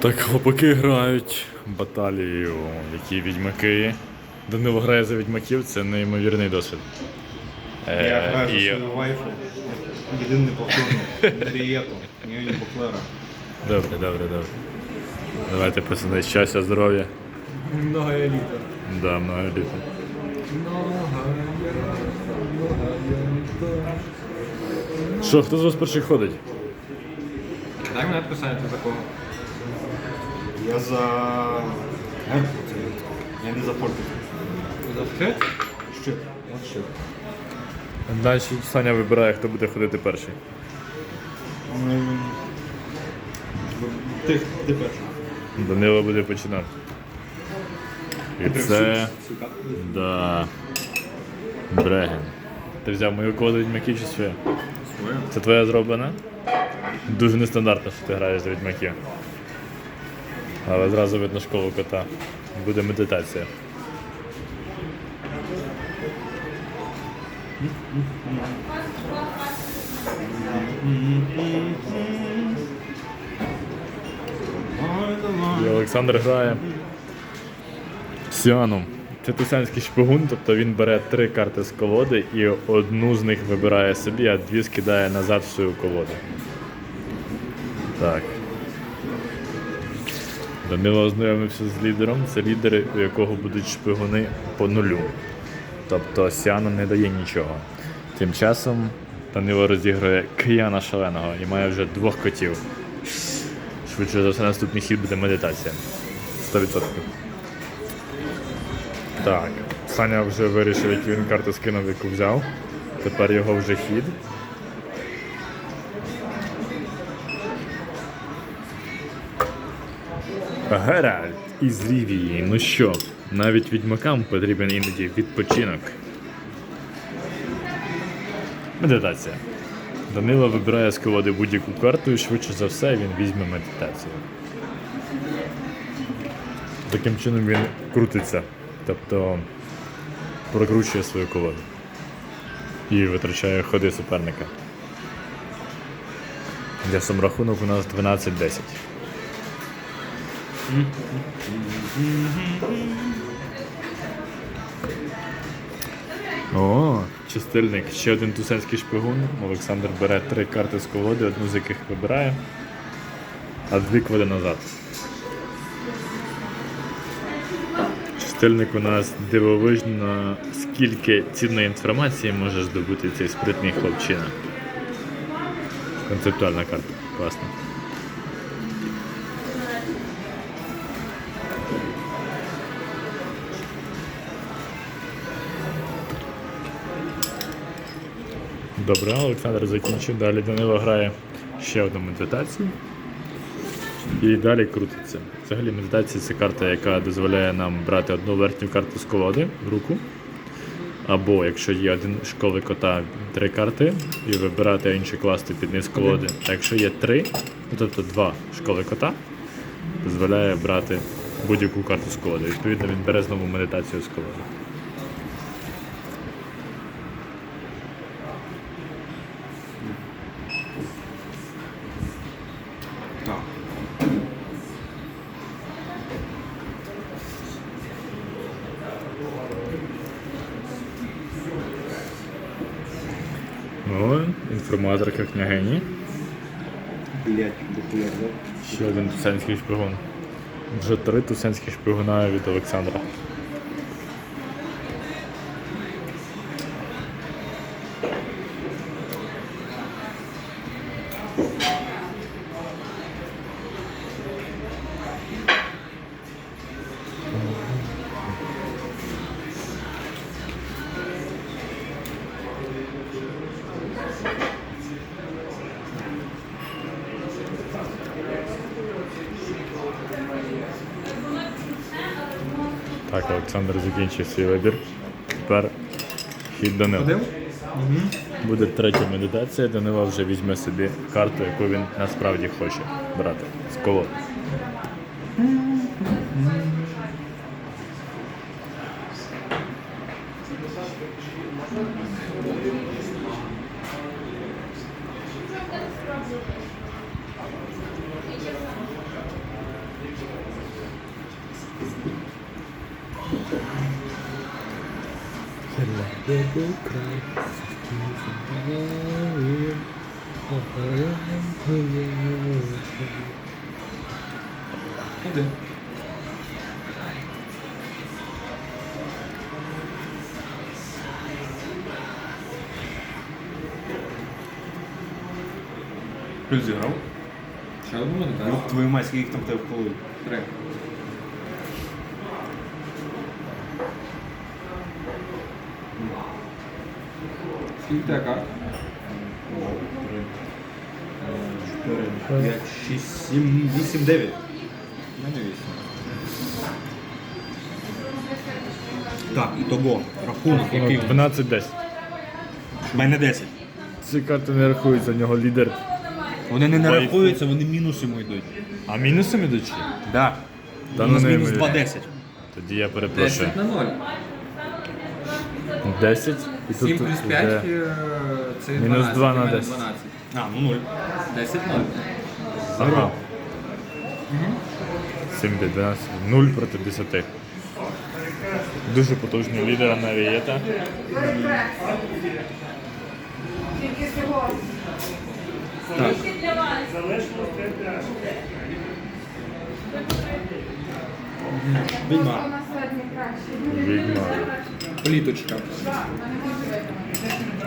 Так, хлопаки грають баталію, які відьмаки. Данило грає за відьмаків, це неймовірний досвід. Е, Я граю за свою вайфу. Єдине неповторно. Нарієту. Я не Боклера. Добре, добре, добре. Давайте пацани, щастя, здоров'я. Много еліта. Да, много літа. Що, хто з вас перший ходить? Дай мене відписання ти за кого. Я за Герку. Я не за Порту. За щит? Щит. От щит. Далі Саня вибирає, хто буде ходити перший. Ем, Ти, ти перший. Данило буде починати. І це. Сука. Да. Бреген. Ти взяв мою коду відьмаків чи своє? Своє. Це твоя зроблена? Дуже нестандартно, що ти граєш за відьмаків. Але зразу видно школу кота. Буде медитація. І Олександр грає Сіаном. Це тусянський шпигун, тобто він бере три карти з колоди і одну з них вибирає собі, а дві скидає назад в свою колоду. Так. Данило ознайомився з лідером. Це лідер, у якого будуть шпигуни по нулю. Тобто Сіану не дає нічого. Тим часом Данило розігрує кияна шаленого і має вже двох котів. Швидше за все, наступний хід буде медитація. 100%. Так. Саня вже вирішив, які він карту скинув, яку взяв. Тепер його вже хід. Геральт із Рівії. Ну що, навіть відьмакам потрібен іноді відпочинок. Медитація. Данило вибирає з колоди будь-яку карту і швидше за все він візьме медитацію. Таким чином він крутиться, тобто прокручує свою колоду і витрачає ходи суперника. Для саморахунок у нас 12-10. О, чистильник. Ще один тусенський шпигун. Олександр бере три карти з колоди, одну з яких вибирає, а дві кладе назад. Чистильник у нас дивовижно, скільки цінної інформації може здобути цей спритний хлопчина. Концептуальна карта. Класно. Добре, Олександр закінчив. Далі Данило грає ще одну медитацію. І далі крутиться. Взагалі медитація це карта, яка дозволяє нам брати одну верхню карту з колоди в руку. Або якщо є один школи кота, три карти, і вибирати інші класти під низ колоди. А якщо є три, ну тобто два школи кота, дозволяє брати будь-яку карту з колоди. Відповідно, він бере знову медитацію з колоди. Так. О, інформаторка княгині. Блять. Ще один тусенський шпигун. Вже три тусенські шпигуна від Олександра. Так, Олександр закінчив свій вибір. Тепер хід Данила. Буде третя медитація, Данила вже візьме собі карту, яку він насправді хоче брати з колоди. Іди. Плюс зіграв. Ще одну мене так? Ёб твою мать, скільки їх там в тебе вкололи. Три. Скільки тебе карт? Три. Чотири, п'ять, шість, сім, вісім, дев'ять. У мене вісім. Так, і того. Рахунок, який? 12-10. У мене 10. Ці карти не рахуються, в нього лідер. Вони не нарахуються, вони мінус йому йдуть. А мінусом ідуть? Да. Та У ну не мінус ймовірно. 2,10. Тоді я перепрошую. 10 на 0. 10 і 7 плюс 5 йде е, це Мінус 2 на і в 10. 12. А, ну 0. 10 0. Ага. 7 12. 0 проти 10. Дуже потужний лідер Анавієта. Так. Відьма. Відьма. Пліточка.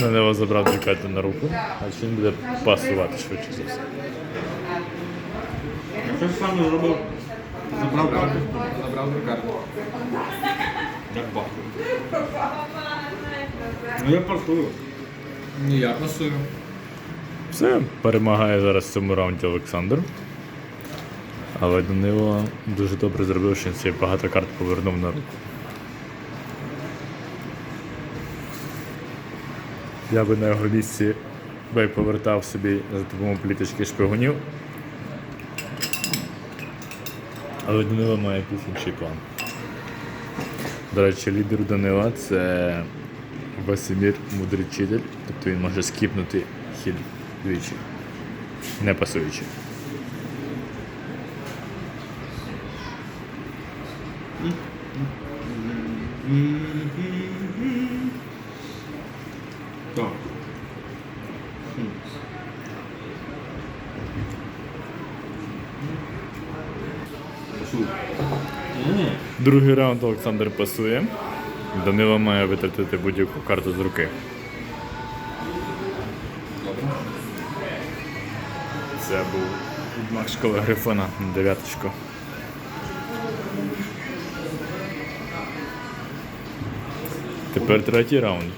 На нього забрав дві карти на руку, а чи він буде пасувати швидше за все. Що ж саме зробив? Забрав карту. Забрав дві карти. Як баху. Ну я пасую. Ні, я пасую. Все, перемагає зараз в цьому раунді Олександр. Але Данило дуже добре зробив, що він багато карт повернув на руку. Я би на його місці би повертав собі за допомогою пліточки шпигунів. Але Данило має якийсь інший план. До речі, лідер Данила це Васимір мудрий вчитель, тобто він може скіпнути хід двічі, не пасуючи. Так. Пасую. Другий раунд Олександр пасує. Данило має витратити будь-яку карту з руки. Це був відмах школи Грифона на дев'яточку. Тепер третій раунд.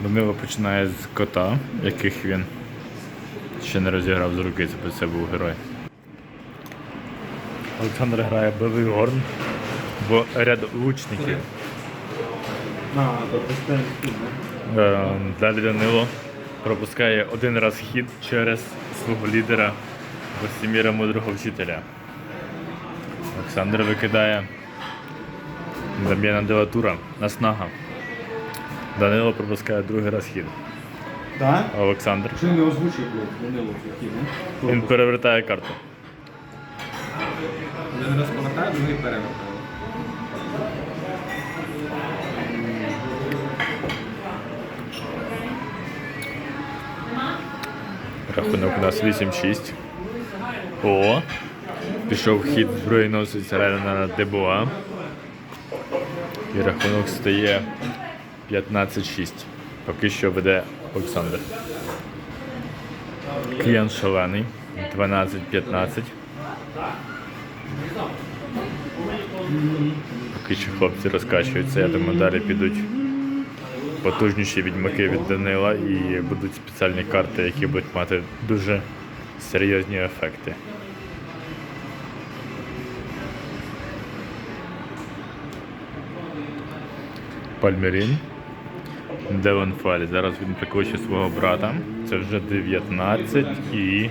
Данило починає з кота, яких він ще не розіграв з руки, це, це був герой. Олександр грає Белий Горн, бо ряд лучників. Да? Далі Данило пропускає один раз хід через свого лідера Васиміра Мудрого Вчителя. Олександр викидає Дам'яна Делатура на снага. Данило пропускає другий раз хід. Так? Олександр Що не озвучив, Данило він перевертає карту. Один раз повертаю, другий перевертаю. Рахунок у нас 8-6. О! Пішов хід збройносець Рена Дебуа. І рахунок стає 15-6. Поки що веде Олександр. Клієнт шалений. 12-15. Поки що хлопці розкачуються, я думаю, далі підуть потужніші відьмаки від Данила і будуть спеціальні карти, які будуть мати дуже серйозні ефекти. Пальмерін. Девон Фалі. Зараз він прикличе свого брата. Це вже 19 і.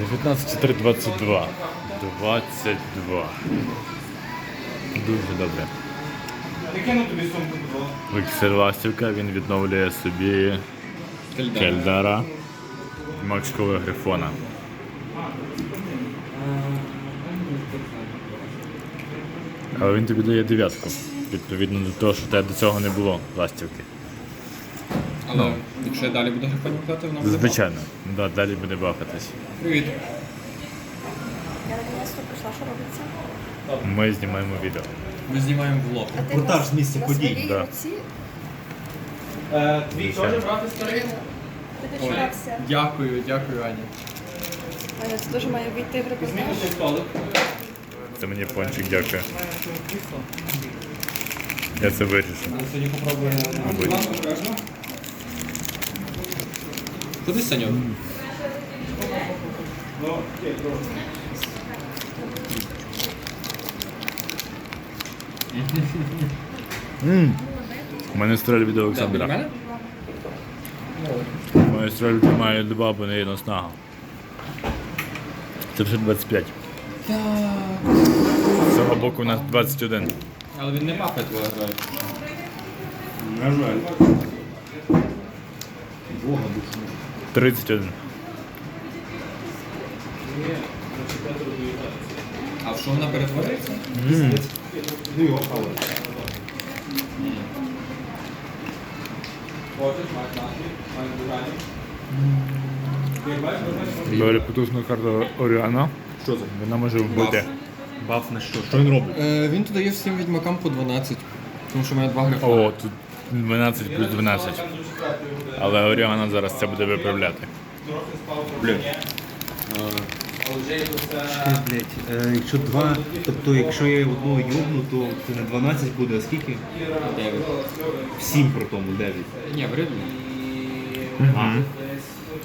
19, 3, 22. Дуже добре. Виксер ластівка, він відновлює собі Кельдара Макшкового Грифона. Але він тобі дає дев'ятку. Відповідно до того, що тебе до цього не було ластівки. Але якщо я далі буду грифонів плати, воно буде. Звичайно, да, далі буде бахатись. Привіт. Я наконец-то прийшла, що робиться. Ми знімаємо відео. Ми знімаємо влог. Репортаж з місця подій. да. руці Твій Звичайно. брати старий? ти дочекався. Дякую, дякую, Аня. Аня, це дуже має війти в репортаж. столик. Це мені пончик дякує. Я це вирішу. Сьогодні попробуємо. Мабуть. Куди Саньок? У мене стрель від Олександра. мене? Моя стрель має два, бо не є наснага. Це вже 25. З цього боку у нас 21. Але він не папе твоя грає. На жаль. Бога душу. 31. А в що вона перетворюється? Ну його хавали. Доволі потужна карта Оріана. Що це? Вона може вбити. Баф на що? Що він робить? Е, він тут дає всім відьмакам по 12. Тому що в мене два грифони. О, тут 12 плюс 12. Але Оріана зараз це буде виправляти. Блядь. Блять, е, якщо два, тобто якщо я одного йобну, то це не 12 буде, а скільки? 9. 7 при тому, 9. Ні, в рибі. А.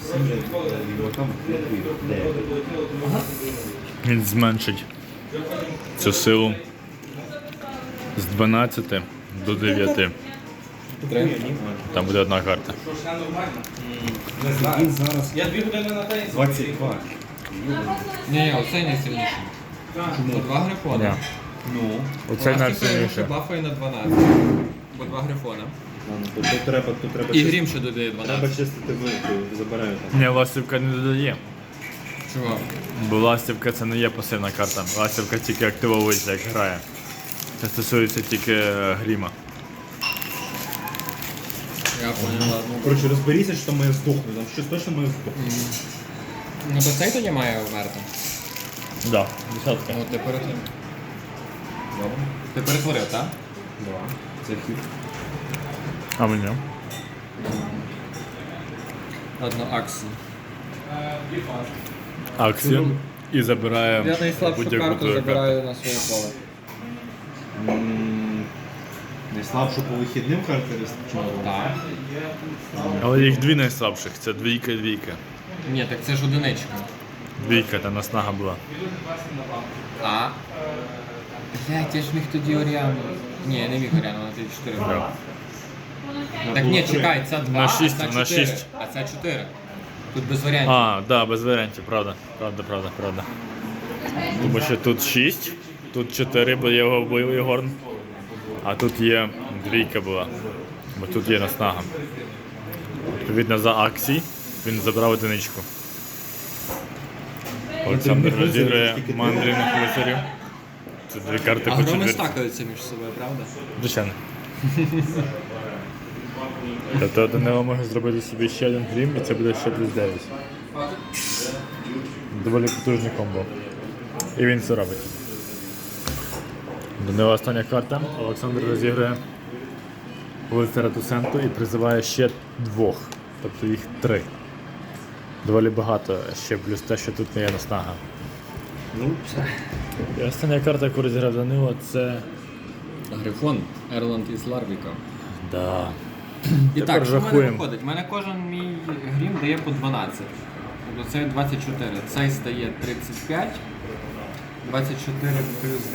7 9. Він зменшить цю силу з 12 до 9. Три. Там буде одна карта. Він зараз я 2 години на теніс. 22. Ні, ні, оцей найсильніший. По два грифони. Ну. Оцей найсильніше. бафає на 12. Бо два грифона. То, то треба, то треба, І чистити- грім ще додає треба 12. чистити ви, то забираю там. Ні, ластівка не додає. Чого? Бо ластівка це не є пасивна карта. Ластівка тільки активовується, як грає. Це стосується тільки е, гріма. Я понял, ладно. Коротше, розберіться, що там має здохнути, там щось точно має здохнути. Ну то цей тоді має вмерти. Да, десятка. Ну ти перед тим. Добре. Ти перетворив, так? Два. Це хід. А мені? Ладно, акції. Акцію. І забирає Я найслабшу будь-яку карту твою забираю на своє поле. М, Найслабшу по вихідним характеристикам. Так. Але їх дві найслабших. Це двійка і двійка. Ні, так це ж одиничка. Двійка, та наснага була. А. Блять, я ж міг тоді Оріану. Ні, я не міг Оріану, на 4 Да. Так ні, чекай, це 2, На шість, а це на 4. шість. А це 4. Тут без варіантів. А, да, без варіантів, правда. Правда, правда, правда. Тому що тут 6, тут 4, бо його бойовий горн. А тут є двійка була. Бо тут є наснага. Відповідно за акції він забрав одиничку. Олександр розіграє мандрівних лицарів. Це дві карти А по громи четвірці. стакаються між собою, правда? Звичайно. Тобто Данило може зробити собі ще один грім і це буде ще плюс 9. Доволі потужний комбо. І він це робить. Данило остання карта. Олександр розіграє лицаря Тусенту і призиває ще двох. Тобто їх три. Доволі багато, ще плюс те, що тут не є наснага. Ну, І остання карта, яку розіграв Данило, це. Грифон Ерланд із Ларвіка. Да. І Тепер так, що в мене рахуємо. виходить? У мене кожен мій грім дає по 12. Тобто це 24. Цей стає 35. 24 плюс